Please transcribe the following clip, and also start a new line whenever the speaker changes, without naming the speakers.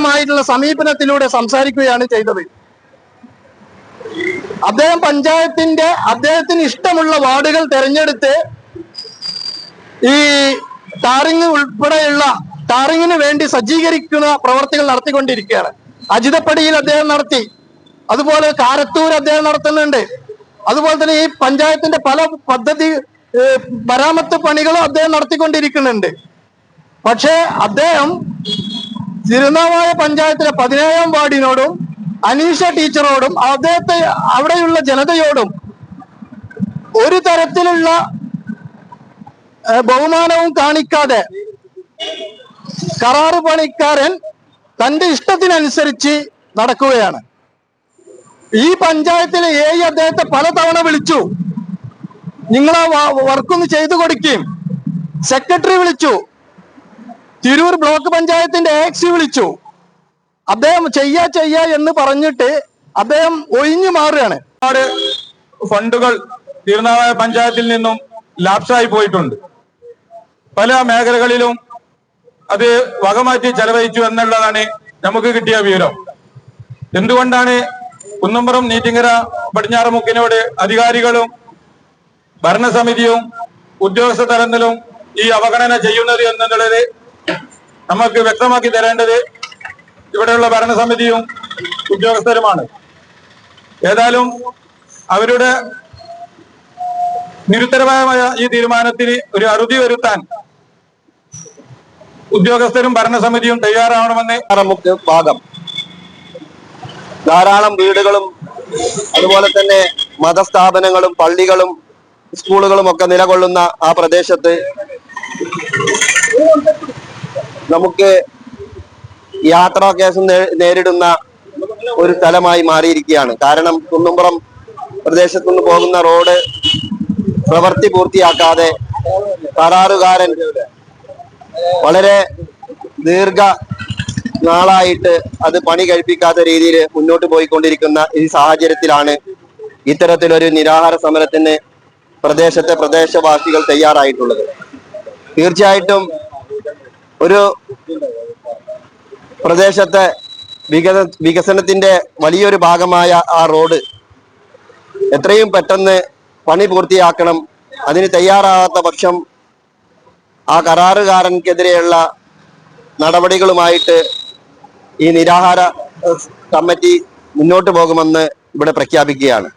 വിവേകപരമായിട്ടുള്ള സമീപനത്തിലൂടെ സംസാരിക്കുകയാണ് ചെയ്തത്. അദ്ദേഹം പഞ്ചായത്തിന്റെ അദ്ദേഹത്തിന് ഇഷ്ടമുള്ള വാർഡുകൾ തെരഞ്ഞെടുത്ത് ഈ ടാറിങ് ഉൾപ്പെടെയുള്ള ടാറിങ്ങിന് വേണ്ടി സജ്ജീകരിക്കുന്ന പ്രവർത്തികൾ നടത്തിക്കൊണ്ടിരിക്കുകയാണ്. അജിതപ്പടിയിൽ അദ്ദേഹം നടത്തി. അതുപോലെ കാരത്തൂർ അദ്ദേഹം നടത്തുന്നുണ്ട്. അതുപോലെ തന്നെ ഈ പഞ്ചായത്തിന്റെ പല പദ്ധതി മരാമത്ത് പണികളും അദ്ദേഹം നടത്തിക്കൊണ്ടിരിക്കുന്നുണ്ട്. പക്ഷേ അദ്ദേഹം തിരുനാവായ പഞ്ചായത്തിലെ പതിനേഴാം വാർഡിനോടും അനീഷ ടീച്ചറോടും അദ്ദേഹത്തെ അവിടെയുള്ള ജനതയോടും ഒരു തരത്തിലുള്ള ബഹുമാനവും കാണിക്കാതെ കരാറ് പണിക്കാരൻ തന്റെ ഇഷ്ടത്തിനനുസരിച്ച് നടക്കുകയാണ്. ഈ പഞ്ചായത്തിലെ ഏ അദ്ദേഹത്തെ പലതവണ വിളിച്ചു. നിങ്ങൾ വർക്കൊന്ന് ചെയ്തു കൊടുക്കുകയും സെക്രട്ടറി വിളിച്ചു. തിരൂർ ബ്ലോക്ക് പഞ്ചായത്തിന്റെ എക്സി വിളിച്ചു. അദ്ദേഹം ചെയ്യാ ചെയ്യാ എന്ന് പറഞ്ഞിട്ട് അദ്ദേഹം ഒഴിഞ്ഞു മാറുകയാണ്.
ഒരുപാട് ഫണ്ടുകൾ തിരുനാവായ പഞ്ചായത്തിൽ നിന്നും ലാപ്സായി പോയിട്ടുണ്ട്. പല മേഖലകളിലും അത് വകമാറ്റി ചെലവഴിച്ചു എന്നുള്ളതാണ് നമുക്ക് കിട്ടിയ വിവരം. എന്തുകൊണ്ടാണ് കുന്നമ്പുറം നീറ്റിങ്ങര പടിഞ്ഞാറമുക്കിനോട് അധികാരികളും ഭരണസമിതിയും ഉദ്യോഗസ്ഥ തലത്തിലും ഈ അവഗണന ചെയ്യുന്നത് എന്നുള്ളത് നമുക്ക് വ്യക്തമാക്കി തരേണ്ടത് ഇവിടെയുള്ള ഭരണസമിതിയും ഉദ്യോഗസ്ഥരുമാണ്. ഏതായാലും അവരുടെ നിരുത്തരമായ ഈ തീരുമാനത്തിന് ഒരു അറുതി വരുത്താൻ ഉദ്യോഗസ്ഥരും ഭരണസമിതിയും തയ്യാറാവണമെന്ന്
നമുക്ക് ഭാഗം. ധാരാളം വീടുകളും അതുപോലെ തന്നെ മതസ്ഥാപനങ്ങളും പള്ളികളും സ്കൂളുകളും ഒക്കെ നിലകൊള്ളുന്ന ആ പ്രദേശത്ത് നമുക്ക് യാത്രാ കേസ് നേരിടുന്ന ഒരു സ്ഥലമായി മാറിയിരിക്കുകയാണ്. കാരണം കുന്നുംപുറം പ്രദേശത്തുനിന്ന് പോകുന്ന റോഡ് പ്രവൃത്തി പൂർത്തിയാക്കാതെ കരാറുകാരൻ വളരെ ദീർഘ നാളായിട്ട് അത് പണി കഴിപ്പിക്കാത്ത രീതിയിൽ മുന്നോട്ട് പോയിക്കൊണ്ടിരിക്കുന്ന ഈ സാഹചര്യത്തിലാണ് ഇത്തരത്തിലൊരു നിരാഹാര സമരത്തിന് പ്രദേശത്തെ പ്രദേശവാസികൾ തയ്യാറായിട്ടുള്ളത്. തീർച്ചയായിട്ടും ഒരു പ്രദേശത്തെ വികസ വികസനത്തിന്റെ വലിയൊരു ഭാഗമായ ആ റോഡ് എത്രയും പെട്ടെന്ന് പണി പൂർത്തിയാക്കണം. അതിന് തയ്യാറാകാത്ത പക്ഷം ആ കരാറുകാരൻക്കെതിരെയുള്ള നടപടികളുമായിട്ട് ഈ നിരാഹാര കമ്മിറ്റി മുന്നോട്ട് പോകുമെന്ന് ഇവിടെ പ്രഖ്യാപിക്കുകയാണ്.